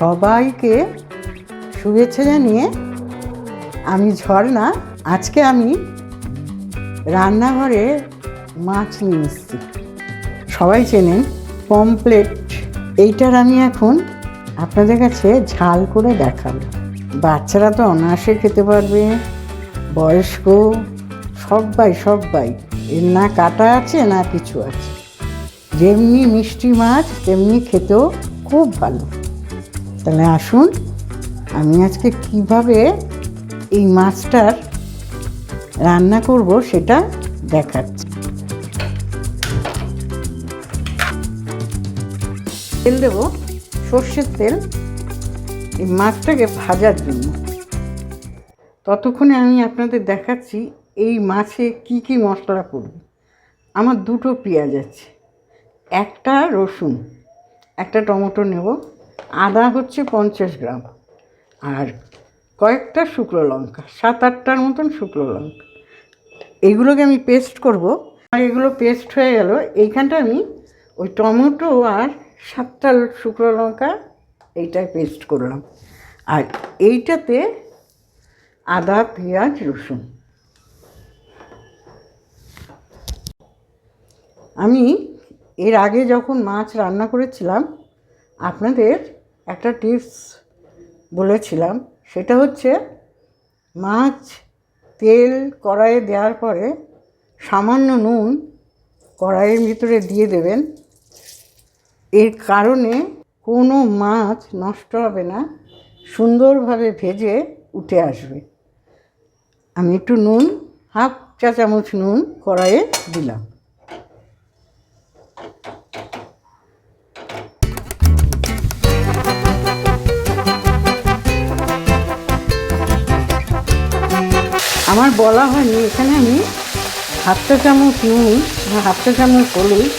সবাইকে শুভেচ্ছা জানিয়ে আমি ঝর্ণা। আজকে আমি রান্নাঘরে মাছ নিয়ে এসেছি। সবাই চেনেন পমপ্লেট। এইটার আমি এখন আপনাদের কাছে ঝাল করে দেখাবো। বাচ্চারা তো অনায়াসে খেতে পারবে। বয়স্ক সবাই সবাই এর না কাটা আছে, না কিছু আছে। যেমনি মিষ্টি মাছ, তেমনি খেতেও খুব ভালো। তাহলে আসুন, আমি আজকে কীভাবে এই মাছটার রান্না করব সেটা দেখাচ্ছি। তেল দেবো, সর্ষের তেল, এই মাছটাকে ভাজার জন্য। ততক্ষণে আমি আপনাদের দেখাচ্ছি এই মাছে কি কি মশলা পড়বে আমার দুটো পেঁয়াজ আছে, একটা রসুন, একটা টমেটো নেব আদা হচ্ছে পঞ্চাশ গ্রাম। আর কয়েকটা শুকনো লঙ্কা, সাত আটটার মতন শুকনো লঙ্কা। এগুলোকে আমি পেস্ট করব। আর এগুলো পেস্ট হয়ে গেল। এইখানটা আমি ওই টমেটো আর সাতটা শুকনো লঙ্কা এইটাই পেস্ট করলাম। আর এইটাতে আদা, পেঁয়াজ, রসুন। আমি এর আগে যখন মাছ রান্না করেছিলাম আপনাদের একটা টিপস বলেছিলাম, সেটা হচ্ছে মাছ তেল কড়াইয়ে দেওয়ার পরে সামান্য নুন কড়াইয়ের ভিতরে দিয়ে দেবেন। এর কারণে কোনো মাছ নষ্ট হবে না, সুন্দরভাবে ভেজে উঠে আসবে। আমি একটু নুন, হাফ চা চামচ নুন কড়াইয়ে দিলাম। আমার বলা হয়নি, এখানে আমি হাফ চা চামচ নুন হাফ চা চামচ হলুদ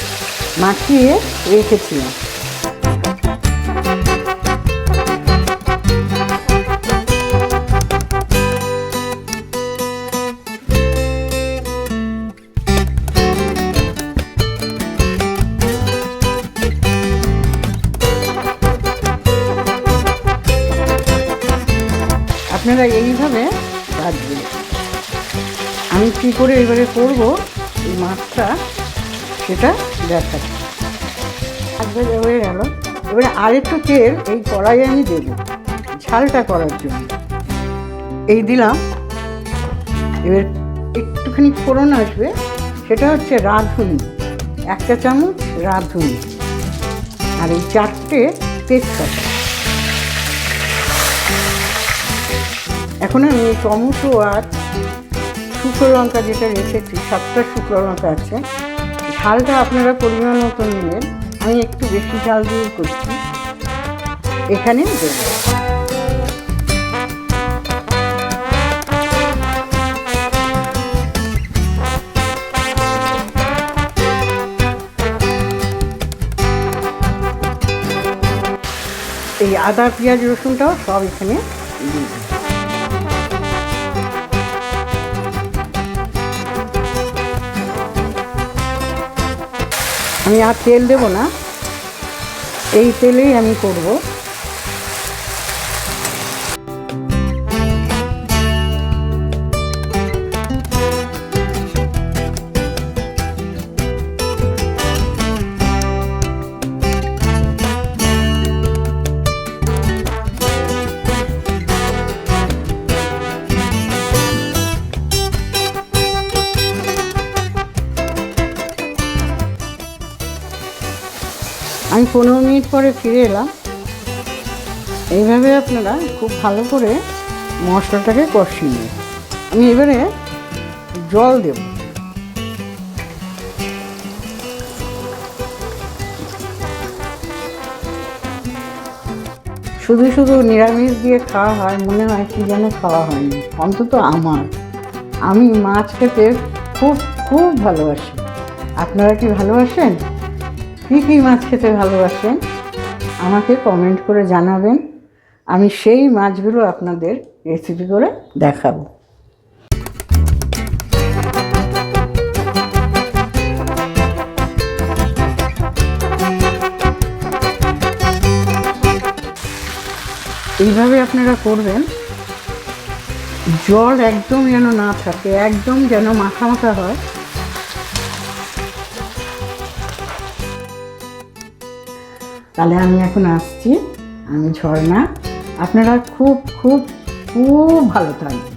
মাখিয়ে রেখেছিলাম। আপনারা এইভাবে আমি কী করে এবারে করব এই মাছটা সেটা দেখাচ্ছি আজকে হয়ে গেল। এবারে আরেকটু তেল, এই কড়াইয়ে আমি দেবো। ঝালটা করার জন্য। এই দিলাম। এবার একটুখানি ফোড়ন আসবে। সেটা হচ্ছে রাঁধুনি। একটা চামচ রাঁধুনি। আর এই চারটে তেজপাতা। এখন আমি টমেটো আর শুকনো লঙ্কা যেটা রেখেছি, সাতটা শুকনো লঙ্কা আছে। ঝালটা আপনারা পরিমাণ মতো নেবেন। আমি একটু বেশি ঝাল দিয়ে করছি। এখানে এই আদা, পেঁয়াজ, রসুনটাও সব এখানে দিয়ে আমি আর তেল দেব না। এই তেলেই আমি করব। পনেরো মিনিট পরে ফিরে এলাম। এইভাবে আপনারা খুব ভালো করে মশলাটাকে কষিয়ে নেবেন আমি এবারে জল দেব। শুধু শুধু নিরামিষ দিয়ে খাওয়া হয়, মনে হয় কি যেন খাওয়া হয়নি। অন্তত আমার। আমি মাছ খেতে খুব খুব ভালোবাসি। আপনারা কি ভালোবাসেন? কী কী মাছ খেতে ভালোবাসেন? আমাকে কমেন্ট করে জানাবেন। আমি সেই মাছগুলো আপনাদের রেসিপি করে দেখাবো। এইভাবে আপনারা করবেন। জল একদম যেন না থাকে, একদম যেন মাখা মাখা হয়। তাহলে আমি এখন আসছি আমি ঝর্ণা। আপনারা খুব খুব খুব ভালো থাকবেন।